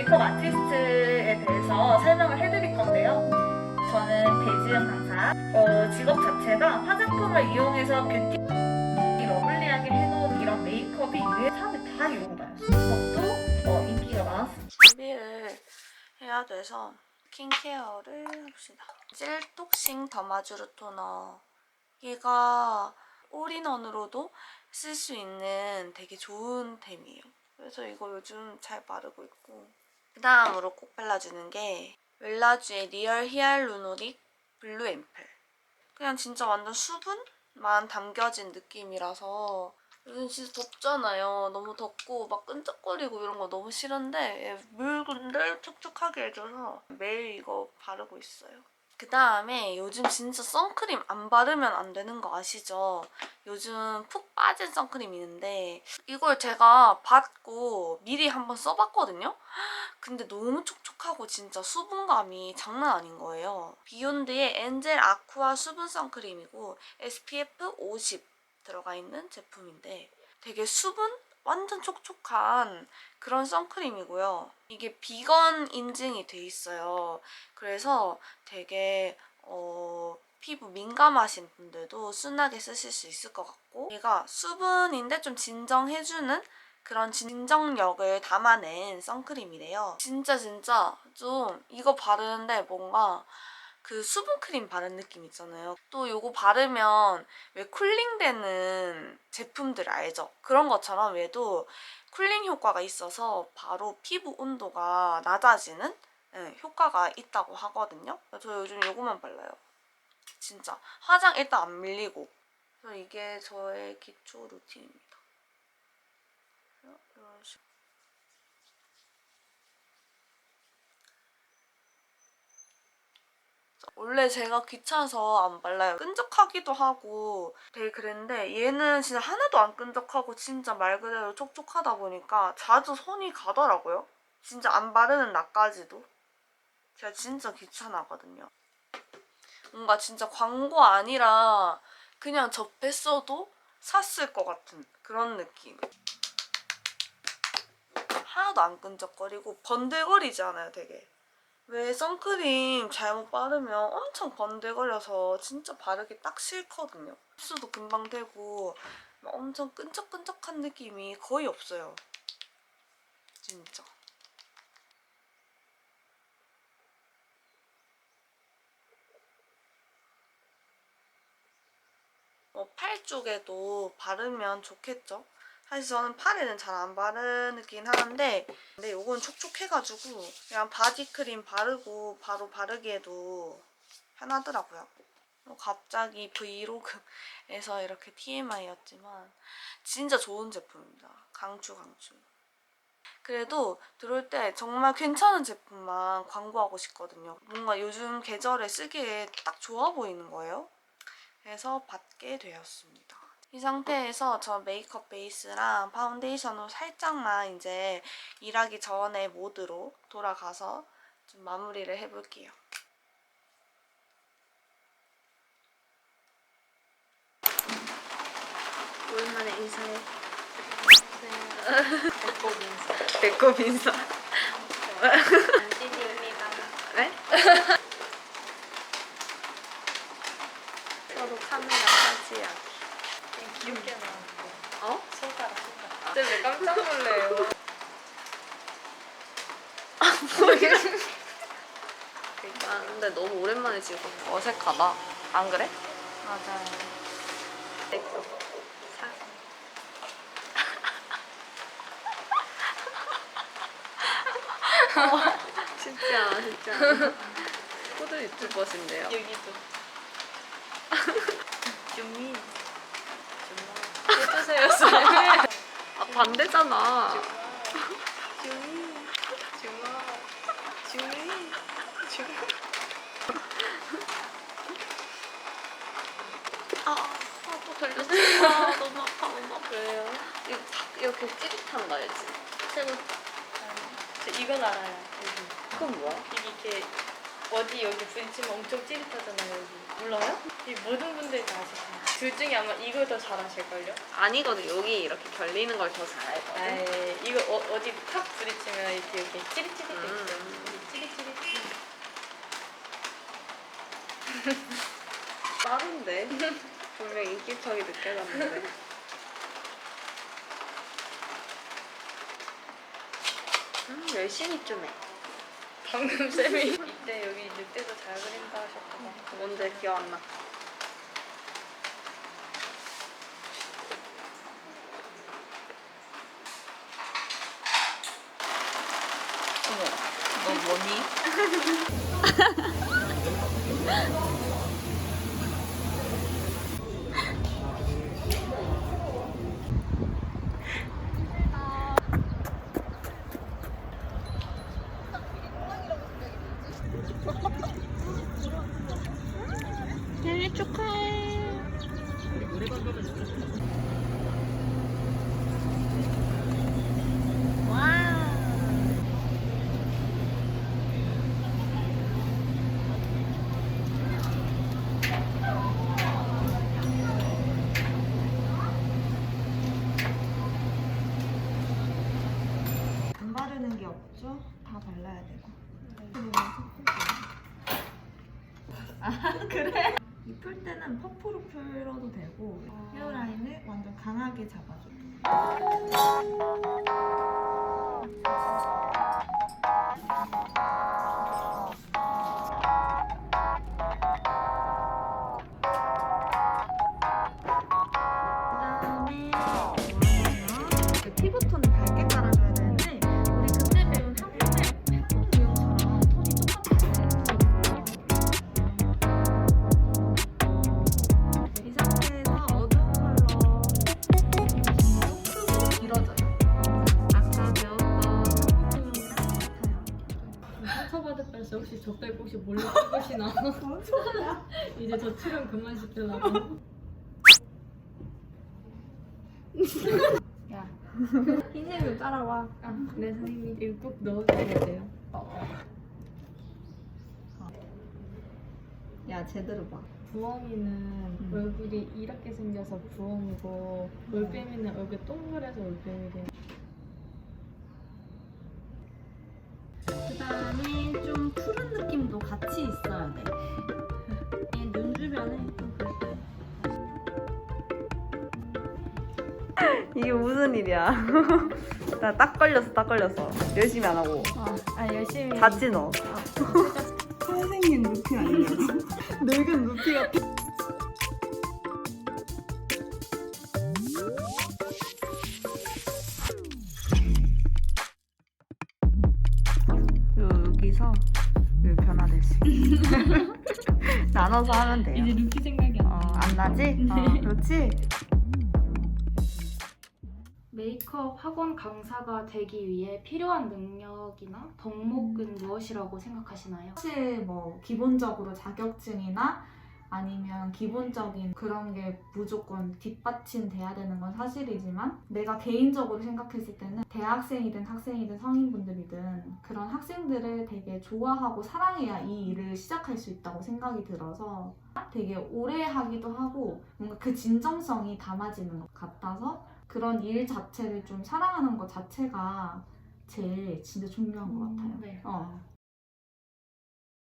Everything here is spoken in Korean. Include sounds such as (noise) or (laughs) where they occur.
메이크업 아티스트에 대해서 설명을 해드릴 건데요. 저는 배지은 강사. 어, 직업 자체가 화장품을 이용해서 뷰티 러블리하게 해놓은 이런 메이크업이 왜 사람들이 다 이러고 다녔어요. 그것도 어, 인기가 많았습니다. 준비를 해야 돼서 스킨케어를 합시다. 젤톡싱 더마주르 토너. 얘가 올인원으로도 쓸 수 있는 되게 좋은 템이에요. 그래서 이거 요즘 잘 바르고 있고. 그 다음으로 꼭 발라주는 게 웰라주의 리얼 히알루로닉 블루 앰플. 그냥 진짜 완전 수분만 담겨진 느낌이라서 요즘 진짜 덥잖아요. 너무 덥고 막 끈적거리고 이런 거 너무 싫은데 얘 물건들 촉촉하게 해줘서 매일 이거 바르고 있어요. 그 다음에 요즘 진짜 선크림 안 바르면 안 되는 거 아시죠? 요즘 푹 빠진 선크림 있는데 이걸 제가 받고 미리 한번 써봤거든요? 근데 너무 촉촉하고 진짜 수분감이 장난 아닌 거예요. 비욘드의 엔젤 아쿠아 수분 선크림이고 SPF 50 들어가 있는 제품인데 되게 수분 완전 촉촉한 그런 선크림이고요. 이게 비건 인증이 돼 있어요. 그래서 되게 어, 피부 민감하신 분들도 순하게 쓰실 수 있을 것 같고 얘가 수분인데 좀 진정해주는 그런 진정력을 담아낸 선크림이래요. 진짜 진짜 좀 이거 바르는데 뭔가 그 수분크림 바른 느낌 있잖아요. 또 요거 바르면 왜 쿨링되는 제품들 알죠? 그런 것처럼 얘도 쿨링 효과가 있어서 바로 피부 온도가 낮아지는 네, 효과가 있다고 하거든요. 저 요즘 요거만 발라요. 진짜 화장 일단 안 밀리고 그래서 이게 저의 기초 루틴입니다. 이런 식으로. 원래 제가 귀찮아서 안 발라요. 끈적하기도 하고 되게 그랬는데 얘는 진짜 하나도 안 끈적하고 진짜 말 그대로 촉촉하다 보니까 자주 손이 가더라고요. 진짜 안 바르는 나까지도. 제가 진짜 귀찮아하거든요. 뭔가 진짜 광고 아니라 그냥 접했어도 샀을 것 같은 그런 느낌. 하나도 안 끈적거리고 번들거리지 않아요, 되게. 왜 선크림 잘못 바르면 엄청 번들거려서 진짜 바르기 딱 싫거든요. 흡수도 금방 되고 막 엄청 끈적끈적한 느낌이 거의 없어요. 진짜. 뭐팔 쪽에도 바르면 좋겠죠? 사실 저는 팔에는 잘 안 바르긴 하는데 근데 요건 촉촉해가지고 그냥 바디크림 바르고 바로 바르기에도 편하더라고요. 뭐 갑자기 브이로그에서 이렇게 TMI였지만 진짜 좋은 제품입니다. 강추 강추. 그래도 들어올 때 정말 괜찮은 제품만 광고하고 싶거든요. 뭔가 요즘 계절에 쓰기에 딱 좋아 보이는 거예요. 그래서 받게 되었습니다. 이 상태에서 저 메이크업 베이스랑 파운데이션으로 살짝만 이제 일하기 전에 모드로 돌아가서 좀 마무리를 해볼게요. 오랜만에 인사해. (laughs) 배꼽 인사. 배꼽 인사. (laughs) 안진이입니다. 네? 서로 카메라 사지야. 귀엽게 나왔는데. 어? 손가락, 손가락. 진짜 왜 깜짝 놀래요? 그러니까 근데 너무 오랜만에 찍어. 어색하다. 안 그래? 맞아요. 내거 사. (laughs) 진짜 진짜 푸드 유튜버신데요. 여기도. (laughs) 준민. 해주세요 아 반대잖아. 준민. 주마. 준민. 주마. 아또 걸렸어. 아, 너무 아파 너무 아파. 왜요? 이거 탁 이렇게 찌릿한 거 알지? 최고. 저 이건 알아요. 여기. 그건 뭐야? 이게 이렇게 어디 여기 부딪히면 엄청 찌릿하잖아요, 여기. 몰라요? 이 모든 분들이 다 아실 거예요. 둘 중에 아마 이걸 더 잘하실걸요? 아니거든. 여기 이렇게 결리는 걸 더 잘하거든. 에이, 이거 어, 어디 탁 부딪히면 이렇게 이렇게 찌릿찌릿 음. 있어요. 찌릿찌릿. (laughs) 빠른데? (laughs) 분명 인기척이 느껴졌는데. 음, 열심히 좀 해. 방금 쌤이 이때 여기 늑대도 잘 그린다 하셨구나. 뭔지 기억 안 나. 어머, 너 뭐니? (laughs) 생일 축하해. 와. 안 바르는 게 없죠? 다 발라야 되고. 아 (laughs) 그래? 입을 때는 퍼프로 풀어도 되고 헤어라인을 완전 강하게 잡아줘. 그다음에 그 피부톤 몰래 찍으시나? (laughs) (laughs) 이제 저 출연 그만 시키려고. (laughs) 흰색 좀 따라와. 아, 네 선생님 이거 꼭 넣어줘야 돼요. 야 제대로 봐. 부엉이는 얼굴이 이렇게 생겨서 부엉이고 올빼미는 얼굴 동그래서 올빼미래요. 그 다음에 좀 푸른 느낌도 같이 있어야 돼. 눈 주변에 좀 그렇게. 이게 무슨 일이야? (laughs) 나 딱 걸렸어, 딱 걸렸어. 열심히 안 하고. 아 열심히. 잤지 너. 선생님 루피 아니야? (laughs) 늙은 루피 같아. 여기서 여기 변화됐어. 나눠서 하면 돼요. 이제 루키 생각이 안 어, 나. 안 나지? 어, 그렇지? 메이크업 학원 강사가 되기 위해 필요한 능력이나 덕목은 무엇이라고 생각하시나요? 사실 뭐 기본적으로 자격증이나 아니면 기본적인 그런 게 무조건 뒷받침돼야 되는 건 사실이지만 내가 개인적으로 생각했을 때는 대학생이든 학생이든 성인분들이든 그런 학생들을 되게 좋아하고 사랑해야 이 일을 시작할 수 있다고 생각이 들어서 되게 오래 하기도 하고 뭔가 그 진정성이 담아지는 것 같아서 그런 일 자체를 좀 사랑하는 것 자체가 제일 진짜 중요한 것 같아요. 네. 어.